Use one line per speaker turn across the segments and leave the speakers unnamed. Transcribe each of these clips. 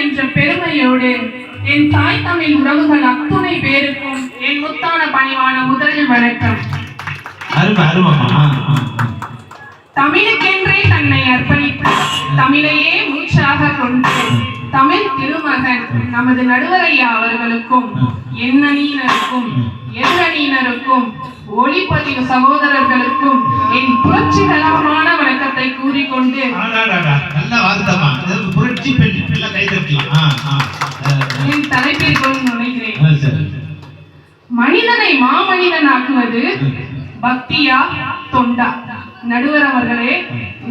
என்ற பெருமையோடு என் தாய் தமிழ் உறவுகள் அத்துணை பேருக்கும் என் முத்தான பணிவான முதல் வணக்கம். தமிழுக்கென்றே தன்னை அர்ப்பணித்து தமிழையே மூச்சாக கொண்டு தமிழ் திருமகன் நமது நடுவரையா அவர்களுக்கும் எண்ணணியினருக்கும் எதிரணியினருக்கும் ஒளிப்பதிவு சகோதரர்களுக்கும் என் புரட்சிகரமான வணக்கத்தை கூறிக்கொண்டு
நல்ல வார்த்தைமா புரட்சி பெண்
என் தலைப்பிற்குள் நுழைகிறேன். மனிதனை மாமனிதனாக்குவது பக்தியா தொண்டா? நடுவர் அவர்களே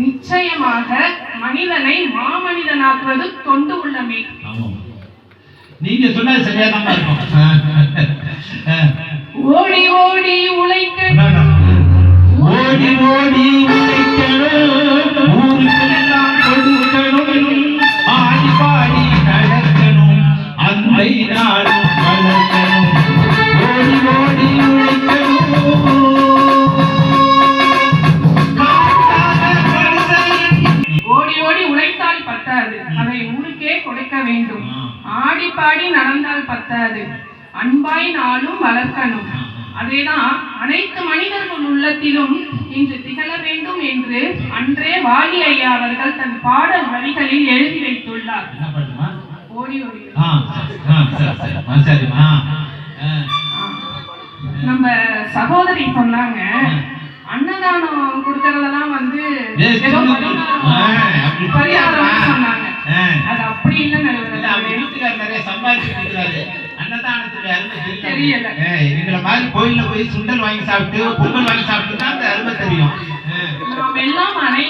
நிச்சயமாக மனிதனை மாமனிதனாக்குவது தொண்டு உள்ளமே.
நீங்க சொன்னது சரியாதான் இருக்கும்.
ஓடி ஓடி உழைக்க.
ஓடி ஓடி உழைக்கணும் ஊருக்கெல்லாம் கொடுக்கணும். ஆடி பாடி நடக்கணும். அன்பை நாடும் வளர்க்கணும். ஓடி ஓடி உழைக்கணும். காட்டாத கடுதை
ஓடி ஓடி உழைத்தால் பத்தாது. அதை ஊருக்கே கொடுக்க வேண்டும். ஆடி பாடி நடந்தால் பத்தாது. அன்பாய் நாளும் வளர்க்கணும். அதேதான் அனைத்து மனிதர்கள் உள்ளத்திலும் இன்று திகழ வேண்டும் என்று அன்றே வாலி ஐயா அவர்கள் தன் பாடல் வரிகளில் எழுதி வைத்துள்ளார். நம்ம சகோதரி சொன்னாங்க அன்னதானம் கொடுக்கறதெல்லாம் வந்து பரிகாரம் சொன்னாங்க. அது அப்படி இல்லை
நிறைய சம்பாதிச்சுட்டு இருக்கிறாரு. அன்னதானத்துக்கு அருமை தெரியல.
தெரியல.
ஏய், எங்களை மாதிரி கோயில்ல போய் சுண்டல் வாங்கி சாப்பிட்டு பொங்கல் வாங்கி சாப்பிட்டு தான் அந்த அருமை தெரியும் ஆ.
நாம் எல்லாம் அனை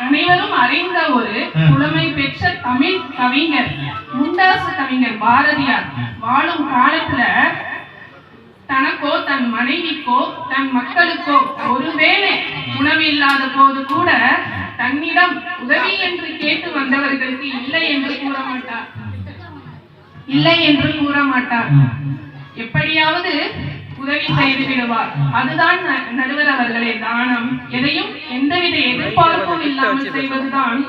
அனைவரும் அறிந்த ஒரு புலமை பெற்ற தமிழ் கவிஞர் முண்டாசு கவிஞர் பாரதியார் வாழும் காலத்துல தனக்கோ தன் மனைவிக்கோ தன் மக்களுக்கோ ஒருவேளை உணவு இல்லாத போது கூட தன்னிடம் உதவி என்று கேட்டு வந்தவர்களுக்கு இல்லை என்று கூற மாட்டார் இல்லை என்று கூற மாட்டார் எப்படியாவது உதவி செய்து விடுவார். அதுதான் நடுவர் அவர்களே தானம். எதையும் எந்தவித எதிர்பார்ப்பும் இல்லாமல் செய்வதுதான்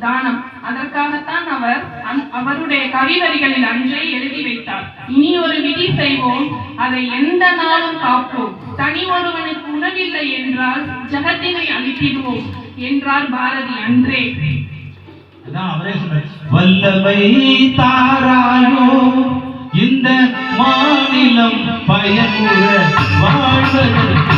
தானம். அதற்காகத்தான் அவர் அவருடைய கவிவரிகளில் அன்றே எழுதி வைத்தார். இனி ஒரு விதி செய்வோம். அதை எந்த நாளும் காப்போம். தனி ஒருவனுக்கு உணவில்லை என்றால் ஜகத்தினை அழித்திடுவோம் என்றார் பாரதி அன்றே.
வல்லமை தாராயோ இந்த மாநிலம் பயனுற வாழ்வதற்கு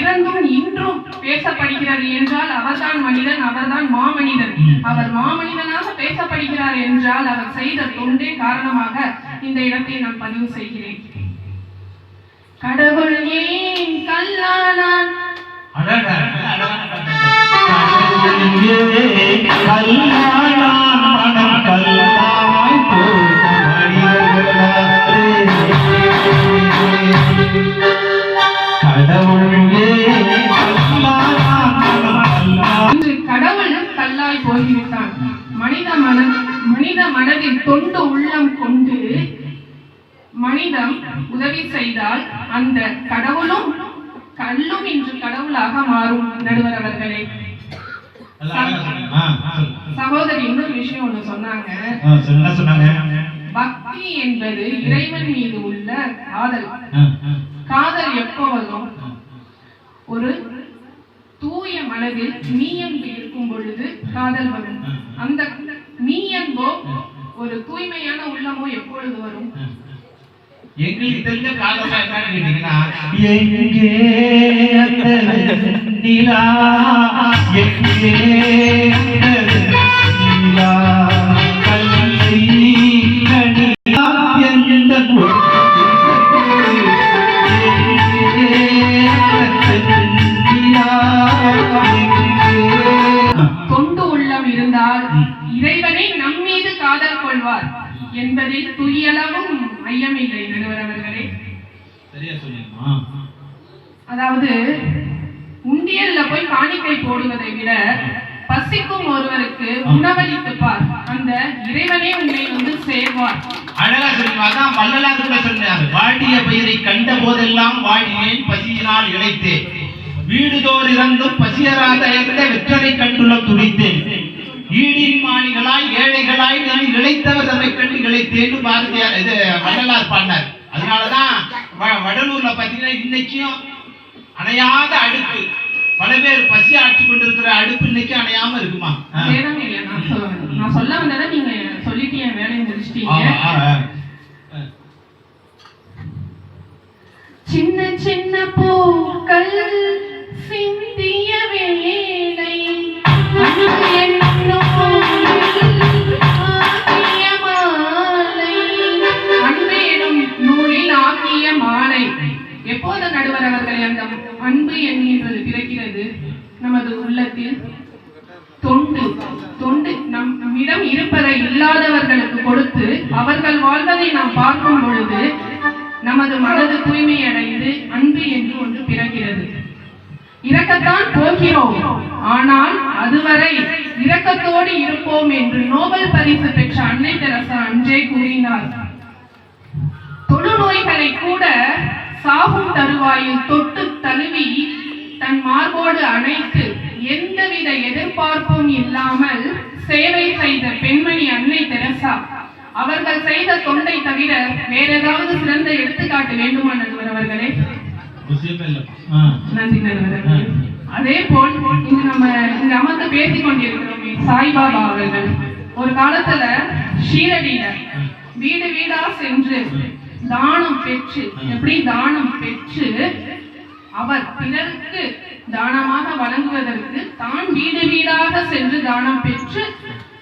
இறந்தும் இன்றும் பேசப்படுகிறது என்றால் அவர்தான் மனிதன் அவர்தான் மாமனிதன். அவர் மாமனிதனாக பேசப்படுகிறார் என்றால் அவர் செய்த தொண்டே காரணமாக இந்த இடத்தை நான் பதிவு செய்கிறேன். கடவுள் ஏன் கல்லானான்.
கல்லானான்.
மன மனித மனதில் தொண்டு உள்ளம் கொண்டு மனிதம் உதவி செய்தால் அந்த கடவுளும் கல்லும் இன்று கடவுளாக மாறும் நடுவர் அவர்களே. சகோதரி இன்னொரு விஷயம் ஒண்ணு சொன்னாங்க. பக்தி என்பது இறைவன் மீது உள்ள காதல். காதல் எப்போ வரும் ஒரு தூய மனதில் நீயன்பு இருக்கும் பொழுது காதல் வரும். அந்த நீயன்போ ஒரு தூய்மையான உள்ளமோ எப்பொழுது வரும்?
எங்களுக்கு தெரிஞ்ச காதலா என்னன்னு கேட்டீங்கன்னா எங்கே அந்த நிலா எங்கே
அதாவது உண்டியல்ல போய் காணிக்கை போடுவதை விட பசிக்கும் ஒருவருக்கு உணவளித்து பார் அந்த இறைவனே உன்னை வந்து சேர்வார்.
அழகா சொல்லுங்க அதான் வள்ளலார் கூட சொன்னார் வாடிய பயிரை கண்ட போதெல்லாம் வாடினேன் பசியினால் இழைத்தேன். வீடுதோர் இறந்தும் பசியராத இருந்த வெற்றலை கண்டுள்ள துடித்தேன். ஈடின் மாணிகளாய் ஏழைகளாய் நான் இழைத்தவர் தம்மை கண்டு இழைத்தேன்னு பாரதியார் இது வள்ளலார் பாடினார். அதனாலதான் வடலூர்ல பாத்தீங்கன்னா இன்னைக்கும் அணையாத அடுப்பு. பல பேர் பசி ஆட்சி கொண்டிருக்கிற அடுப்பு இன்னைக்கு அணையாம இருக்குமா?
நான் சொல்ல வந்ததை நீங்க சொல்லிட்டு என் வேலையை முடிச்சிட்டீங்க. சின்ன சின்ன பூக்கள் அவர்கள் அந்த அன்பு என்கின்றது பிறக்கிறது நமது உள்ளத்தில். தொண்டு தொண்டு. நம் நம்மிடம் இருப்பதை இல்லாதவர்களுக்கு கொடுத்து அவர்கள் வாழ்வதை நாம் பார்க்கும் பொழுது நமது மனது தூய்மை அடைந்து அன்பு என்று ஒன்று பிறக்கிறது. இறக்கத்தான் போகிறோம். ஆனால் அதுவரை இரக்கத்தோடு இருப்போம் என்று நோபல் பரிசு பெற்ற அன்னை தெரசா அன்றே கூறினார். தொழுநோய்களை கூட சாகும் தருவாயில் தொட்டு தழுவி தன் மார்போடு அணைத்து எந்தவித எதிர்பார்ப்பும் இல்லாமல் சேவை செய்த பெண்மணி அன்னை தெரசா. அவர்கள் செய்த தொண்டை தவிர வேற ஏதாவது சிறந்த எடுத்துக்காட்டு வேண்டுமா நடுவர் அவர்களே. நன்றி நடுவர் அதே போல் இங்கு நம்ம இங்க அமர்ந்து பேசிக் கொண்டிருக்கிறோமே சாய்பாபா அவர்கள். ஒரு காலத்துல ஷீரடியில வீடு வீடா சென்று தானம் பெற்று எப்படி தானம் பெற்று அவர் பிறருக்கு தானமாக வழங்குவதற்கு தான் வீடு வீடாக சென்று தானம் பெற்று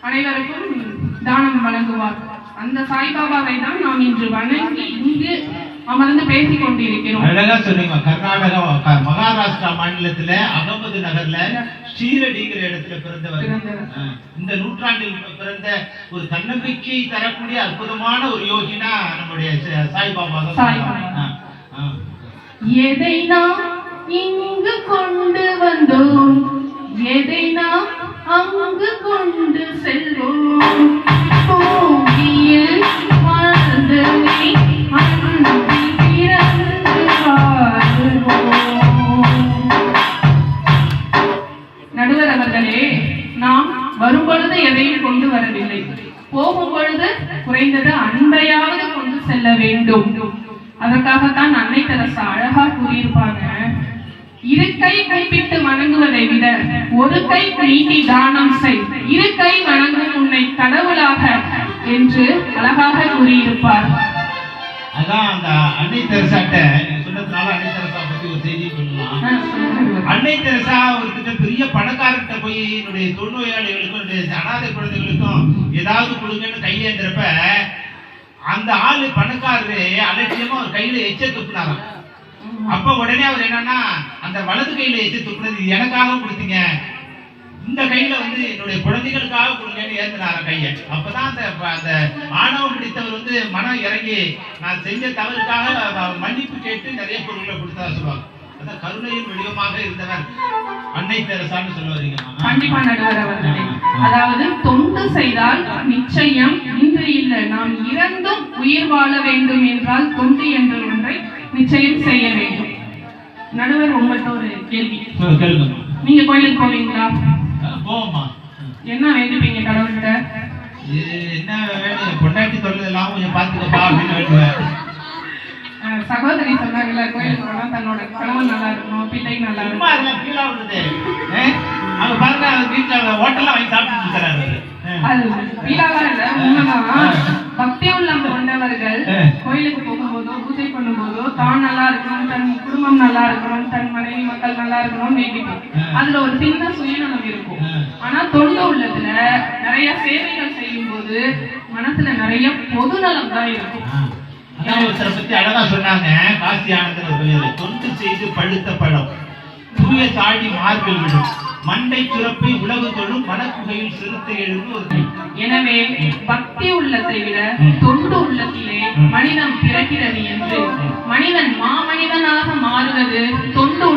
அனைவருக்கும் தானம் வழங்குவார். அந்த சாய்பாபாவை தான் நாம் இன்று வணங்கி இங்கு அமர்ந்து பேசிக் கொண்டிருக்கிறோம்
அழகா சொன்னீங்க கர்நாடகா மகாராஷ்டிரா மாநிலத்துல அகமது நகர்ல ஸ்ரீரடிங்கிற இடத்துல பிறந்தவர். இந்த நூற்றாண்டில் பிறந்த ஒரு தன்னம்பிக்கை தரக்கூடிய அற்புதமான ஒரு யோகினா நம்முடைய சாய்பாபா.
எதை நாம் இங்கு கொண்டு வந்தோம்? எதை நாம் அங்கு கொண்டு செல்வோம்? வேண்டும். அதற்காகத்தான் அன்னை தெரசா அழகா கூறியிருப்பாங்க. இரு கை கைப்பிட்டு வணங்குவதை விட ஒரு கை நீட்டி தானம் செய். இரு கை வணங்கும் உன்னை கடவுளாக என்று அழகாக கூறியிருப்பார்.
அதான் அந்த அன்னை தெரசாட்ட சொன்னதுனால அன்னை தெரசா பத்தி ஒரு செய்தி சொல்லலாம். அன்னை தெரசா ஒருத்தர் பெரிய பணக்காரர்கிட்ட போய் என்னுடைய தொழுநோயாளிகளுக்கும் என்னுடைய அனாதை குழந்தைகளுக்கும் ஏதாவது கொடுங்கன்னு கையேந்திரப்ப அந்த ஆளு பணக்காரரு அலட்சியமா ஒரு கையில எச்ச துப்புனாராம். அப்ப உடனே அவர் என்னன்னா அந்த வலது கையில எச்ச துப்புனது எனக்காக கொடுத்தீங்க. இந்த கையில வந்து என்னுடைய குழந்தைகளுக்காக கொடுங்கன்னு ஏந்தினார கைய. அப்பதான் அந்த அந்த ஆணவம் பிடித்தவர் வந்து மனம் இறங்கி நான் செஞ்ச தவறுக்காக மன்னிப்பு கேட்டு நிறைய பொருட்களை கொடுத்தா சொல்லுவாங்க. அதான் கருணையின் வடிவமாக இருந்தவர் அன்னை தெரசான்னு சொல்ல வரீங்கம்மா
கண்டிப்பா நடுவர் அவர்களே. அதாவது தொண்டு செய்தால் நிச்சயம் நாம் இறந்தும் உயிர் வாழ வேண்டும் என்றால் தொண்டு என்ற ஒன்றை நிச்சயம் செய்ய வேண்டும். நடுவர் உங்கள்கிட்ட ஒரு கேள்வி. நீங்க கோயிலுக்கு போவீங்களா?
அஹ் போவோம்மா.
என்ன வேண்டிப்பீங்க கடவுள்கிட்ட?
என்ன வேணும் பொண்டாட்டி தொழில் எல்லாம் கொஞ்சம் பார்த்துக்கப்பா அப்படின்னு வேண்டுவேன்.
அஹ் சகோதரி சொன்னாங்கல்ல கோயிலுக்கு போனா தன்னோட கணவன் நல்லா இருக்கணும் பிள்ளை நல்லா இருக்கணும்.
அவங்க பாருங்க அவங்க வீட்டுல ஹோட்டல்ல வாங்கி சாப்பிட்டு இருக்கிறாரு.
அது வீடாலாம் இல்ல உண்மைதான் பக்தி உள்ளம் கொண்டவர்கள். கோயிலுக்கு போகும்போதோ பூஜை பண்ணும்போதோ தான் நல்லா இருக்கணும் தன் குடும்பம் நல்லா இருக்கணும் தன் மனைவி மக்கள் நல்லா இருக்கணும்னு வேண்டிப்போம். அதுல ஒரு சின்ன சுயநலம் இருக்கும். ஆனா தொண்டு உள்ளத்துல நிறைய சேவைகள் செய்யும் போது மனசுல நிறைய பொதுநலம் தான் இருக்கும்
அஹ். அதான் ஒருத்தரை பத்தி அழகா சொன்னாங்க காசி ஆனந்தர். தொண்டு செய்து பழுத்த பழம் தூய சாடி மார்பில் விடும் மண்டை சுரப்பை உலகு தொழும் மனக்குகையில் சிறுத்தை எழுந்து ஒரு.
எனவே பக்தி உள்ளத்தை விட. தொண்டு உள்ளத்திலே
ம்.
மனிதன் பிறக்கிறது என்று மனிதன் மாமனிதனாக மாறுவது தொண்டு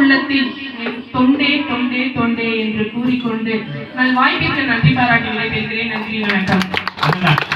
என் தொண்டே தொண்டே தொண்டே என்று கூறிக்கொண்டு நான் வாய்ப்பிற்கு நன்றி பாராட்டி விடைபெறுகிறேன் நன்றி வணக்கம்